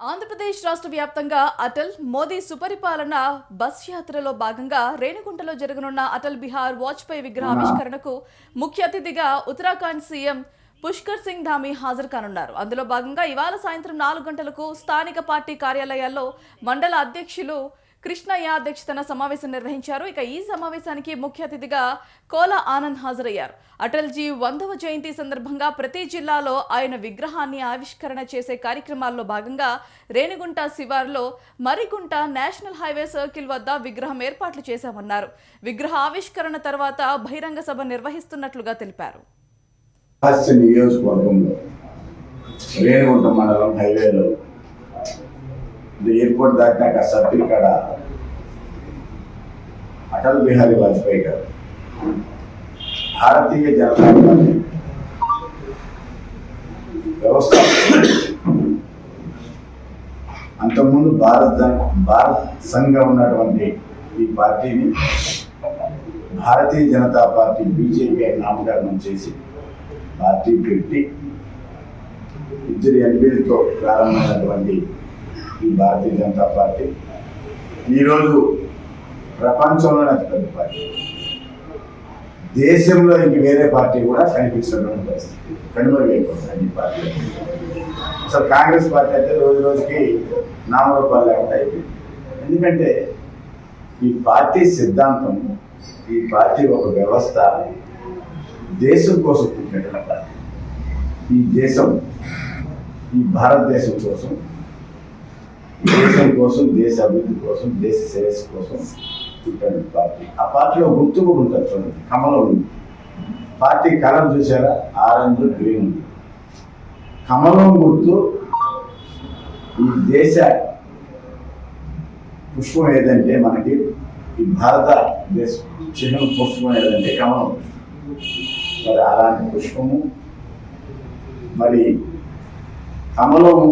ఆంధ్రప్రదేశ్ రాష్ట్ర వ్యాప్తంగా అటల్ మోదీ సుపరిపాలన బస్ యాత్రలో భాగంగా రేణిగుంటలో జరగనున్న అటల్ బిహార్ వాజ్పేయి విగ్రహ ఆవిష్కరణకు ముఖ్య అతిథిగా ఉత్తరాఖండ్ సీఎం పుష్కర్ సింగ్ ధామి హాజరు కానున్నారు. అందులో భాగంగా ఇవాళ సాయంత్రం నాలుగు గంటలకు స్థానిక పార్టీ కార్యాలయాల్లో మండల అధ్యక్షులు కృష్ణయ్య అధ్యక్షతన సమావేశం నిర్వహించారు. ఇక ఈ సమావేశానికి ముఖ్య అతిథిగా కోల ఆనంద్ హాజరయ్యారు. అటల్జీ వందవ జయంతి సందర్భంగా ప్రతి జిల్లాలో ఆయన విగ్రహాన్ని ఆవిష్కరణ చేసే కార్యక్రమాల్లో భాగంగా రేణిగుంట శివార్లో మరిగుంట నేషనల్ హైవే సర్కిల్ వద్ద విగ్రహం ఏర్పాట్లు చేశామన్నారు. విగ్రహ ఆవిష్కరణ తర్వాత బహిరంగ సభ నిర్వహిస్తున్నట్లుగా తెలిపారు. నియోజకవర్గంలో రేణిగుంట మండలం హైవేలో ఎయిర్పోర్ట్ దాటినాక సర్కిల్ కాడ అటల్ బిహారీ వాజ్పేయి గారు. భారతీయ జనతా పార్టీ వ్యవస్థ. అంతకుముందు భారత భారత్ సంఘం ఉన్నటువంటి ఈ పార్టీని భారతీయ జనతా పార్టీ బీజేపీ అని నామకరణం చేసి పార్టీ పెట్టి ఇద్దరు ఎంపీలతో ప్రారంభమైనటువంటి ఈ భారతీయ జనతా పార్టీ ఈరోజు ప్రపంచంలోనే అతిపెద్ద పార్టీ. దేశంలో ఇంక వేరే పార్టీ కూడా కనిపించినటువంటి పరిస్థితి. కనుమరుగైపోతుంది ఈ పార్టీ. అసలు కాంగ్రెస్ పార్టీ అయితే రోజు రోజుకి నామరూపాలు లేకుండా అయిపోయింది. ఎందుకంటే ఈ పార్టీ సిద్ధాంతం ఈ పార్టీ ఒక వ్యవస్థ దేశం కోసం పుట్టినటువంటి పార్టీ. ఈ దేశం ఈ భారతదేశం కోసం దేశం కోసం దేశ అభివృద్ధి కోసం దేశ శ్రేయస్సు కోసం పుట్టిన పార్టీ. ఆ పార్టీలో గుర్తు కూడా ఉంటుంది చూడండి కమలం ఉంది. పార్టీ కలం చూసారా? ఆరెంజ్ గ్రీన్ ఉంది. కమలం గుర్తు ఈ దేశ పుష్పం ఏదంటే మనకి ఈ భారతదేశ చిహ్నం పుష్పం ఏదంటే కమలం. మరి అలాంటి పుష్పము మరి కమలము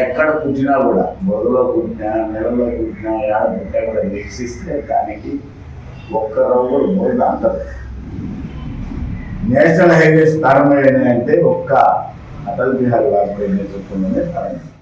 ఎక్కడ పుట్టినా కూడా మొదలో పుట్టినా నెలలో పుట్టినా ఏడ పుట్టినా కూడా నిరసిస్తే దానికి ఒక్క రవ్వ మూడు అంటారు నేషనల్ హైవేస్ ప్రారంభమైనాయంటే ఒక్క అటల్ బిహారీ వాజ్పేయి నేతృత్వంలోనే ప్రారంభం